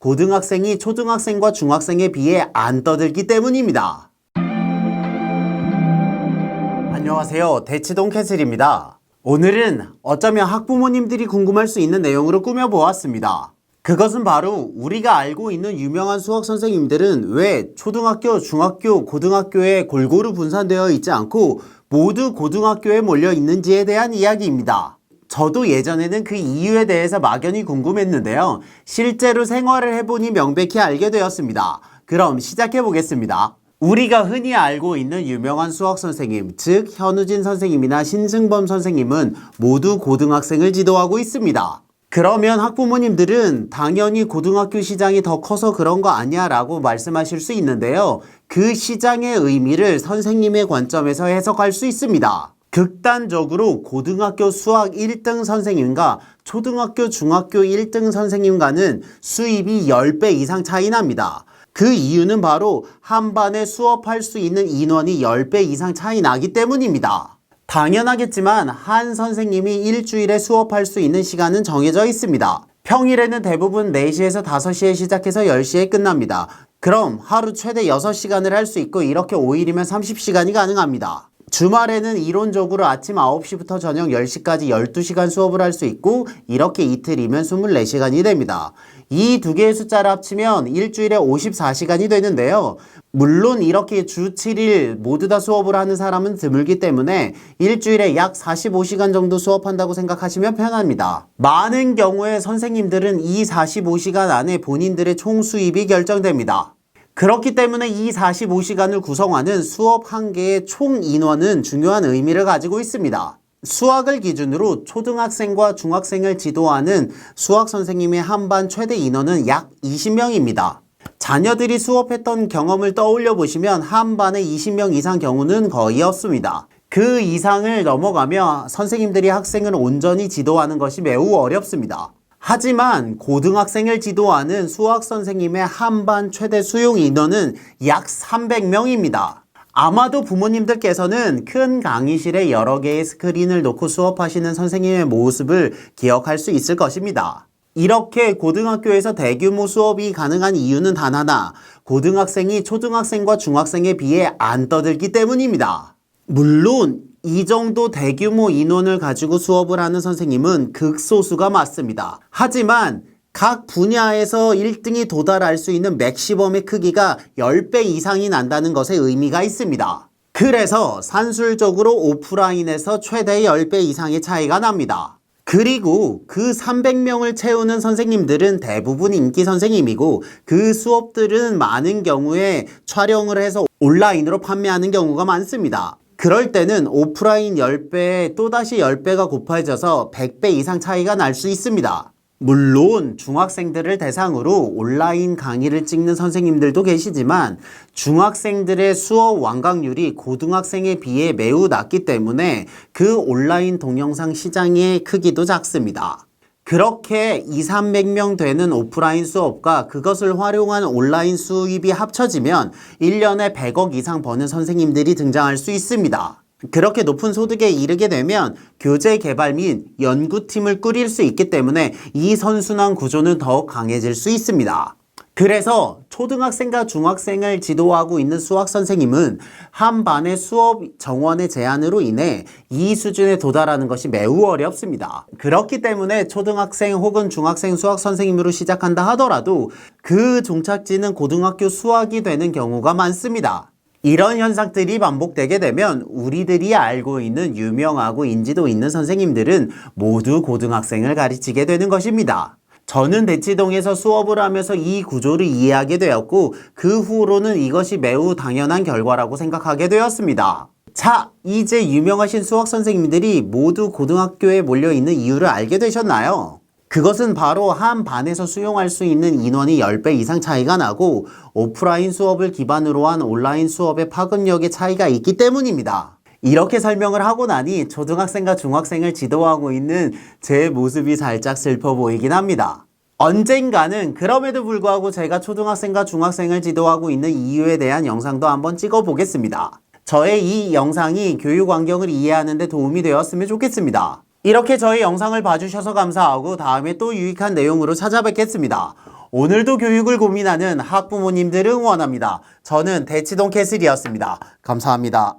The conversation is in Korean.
고등학생이 초등학생과 중학생에 비해 안 떠들기 때문입니다. 안녕하세요. 대치동 캐슬입니다. 오늘은 어쩌면 학부모님들이 궁금할 수 있는 내용으로 꾸며보았습니다. 그것은 바로 우리가 알고 있는 유명한 수학 선생님들은 왜 초등학교, 중학교, 고등학교에 골고루 분산되어 있지 않고 모두 고등학교에 몰려 있는지에 대한 이야기입니다. 저도 예전에는 그 이유에 대해서 막연히 궁금했는데요. 실제로 생활을 해보니 명백히 알게 되었습니다. 그럼 시작해 보겠습니다. 우리가 흔히 알고 있는 유명한 수학 선생님, 즉 현우진 선생님이나 신승범 선생님은 모두 고등학생을 지도하고 있습니다. 그러면 학부모님들은 당연히 고등학교 시장이 더 커서 그런 거 아니야 라고 말씀하실 수 있는데요. 그 시장의 의미를 선생님의 관점에서 해석할 수 있습니다. 극단적으로 고등학교 수학 1등 선생님과 초등학교 중학교 1등 선생님과는 수입이 10배 이상 차이 납니다. 그 이유는 바로 한 반에 수업할 수 있는 인원이 10배 이상 차이 나기 때문입니다. 당연하겠지만 한 선생님이 일주일에 수업할 수 있는 시간은 정해져 있습니다. 평일에는 대부분 4시에서 5시에 시작해서 10시에 끝납니다. 그럼 하루 최대 6시간을 할 수 있고 이렇게 5일이면 30시간이 가능합니다. 주말에는 이론적으로 아침 9시부터 저녁 10시까지 12시간 수업을 할 수 있고 이렇게 이틀이면 24시간이 됩니다. 이 두 개의 숫자를 합치면 일주일에 54시간이 되는데요. 물론 이렇게 주 7일 모두 다 수업을 하는 사람은 드물기 때문에 일주일에 약 45시간 정도 수업한다고 생각하시면 편합니다. 많은 경우에 선생님들은 이 45시간 안에 본인들의 총 수입이 결정됩니다. 그렇기 때문에 이 45시간을 구성하는 수업 한 개의 총 인원은 중요한 의미를 가지고 있습니다. 수학을 기준으로 초등학생과 중학생을 지도하는 수학 선생님의 한반 최대 인원은 약 20명입니다. 자녀들이 수업했던 경험을 떠올려 보시면 한 반에 20명 이상 경우는 거의 없습니다. 그 이상을 넘어가며 선생님들이 학생을 온전히 지도하는 것이 매우 어렵습니다. 하지만 고등학생을 지도하는 수학 선생님의 한반 최대 수용 인원은 약 300명입니다. 아마도 부모님들께서는 큰 강의실에 여러 개의 스크린을 놓고 수업하시는 선생님의 모습을 기억할 수 있을 것입니다. 이렇게 고등학교에서 대규모 수업이 가능한 이유는 단 하나, 고등학생이 초등학생과 중학생에 비해 안 떠들기 때문입니다. 물론 이 정도 대규모 인원을 가지고 수업을 하는 선생님은 극소수가 맞습니다. 하지만 각 분야에서 1등이 도달할 수 있는 맥시멈의 크기가 10배 이상이 난다는 것에 의미가 있습니다. 그래서 산술적으로 오프라인에서 최대 10배 이상의 차이가 납니다. 그리고 그 300명을 채우는 선생님들은 대부분 인기 선생님이고 그 수업들은 많은 경우에 촬영을 해서 온라인으로 판매하는 경우가 많습니다. 그럴 때는 오프라인 10배에 또다시 10배가 곱해져서 100배 이상 차이가 날 수 있습니다. 물론 중학생들을 대상으로 온라인 강의를 찍는 선생님들도 계시지만 중학생들의 수업 완강률이 고등학생에 비해 매우 낮기 때문에 그 온라인 동영상 시장의 크기도 작습니다. 그렇게 2, 300명 되는 오프라인 수업과 그것을 활용한 온라인 수입이 합쳐지면 1년에 100억 이상 버는 선생님들이 등장할 수 있습니다. 그렇게 높은 소득에 이르게 되면 교재 개발 및 연구팀을 꾸릴 수 있기 때문에 이 선순환 구조는 더욱 강해질 수 있습니다. 그래서 초등학생과 중학생을 지도하고 있는 수학 선생님은 한 반의 수업 정원의 제한으로 인해 이 수준에 도달하는 것이 매우 어렵습니다. 그렇기 때문에 초등학생 혹은 중학생 수학 선생님으로 시작한다 하더라도 그 종착지는 고등학교 수학이 되는 경우가 많습니다. 이런 현상들이 반복되게 되면 우리들이 알고 있는 유명하고 인지도 있는 선생님들은 모두 고등학생을 가르치게 되는 것입니다. 저는 대치동에서 수업을 하면서 이 구조를 이해하게 되었고 그 후로는 이것이 매우 당연한 결과라고 생각하게 되었습니다. 자, 이제 유명하신 수학 선생님들이 모두 고등학교에 몰려 있는 이유를 알게 되셨나요? 그것은 바로 한 반에서 수용할 수 있는 인원이 10배 이상 차이가 나고 오프라인 수업을 기반으로 한 온라인 수업의 파급력의 차이가 있기 때문입니다. 이렇게 설명을 하고 나니 초등학생과 중학생을 지도하고 있는 제 모습이 살짝 슬퍼 보이긴 합니다. 언젠가는 그럼에도 불구하고 제가 초등학생과 중학생을 지도하고 있는 이유에 대한 영상도 한번 찍어 보겠습니다. 저의 이 영상이 교육 환경을 이해하는 데 도움이 되었으면 좋겠습니다. 이렇게 저희 영상을 봐주셔서 감사하고 다음에 또 유익한 내용으로 찾아뵙겠습니다. 오늘도 교육을 고민하는 학부모님들을 응원합니다. 저는 대치동 캐슬이었습니다. 감사합니다.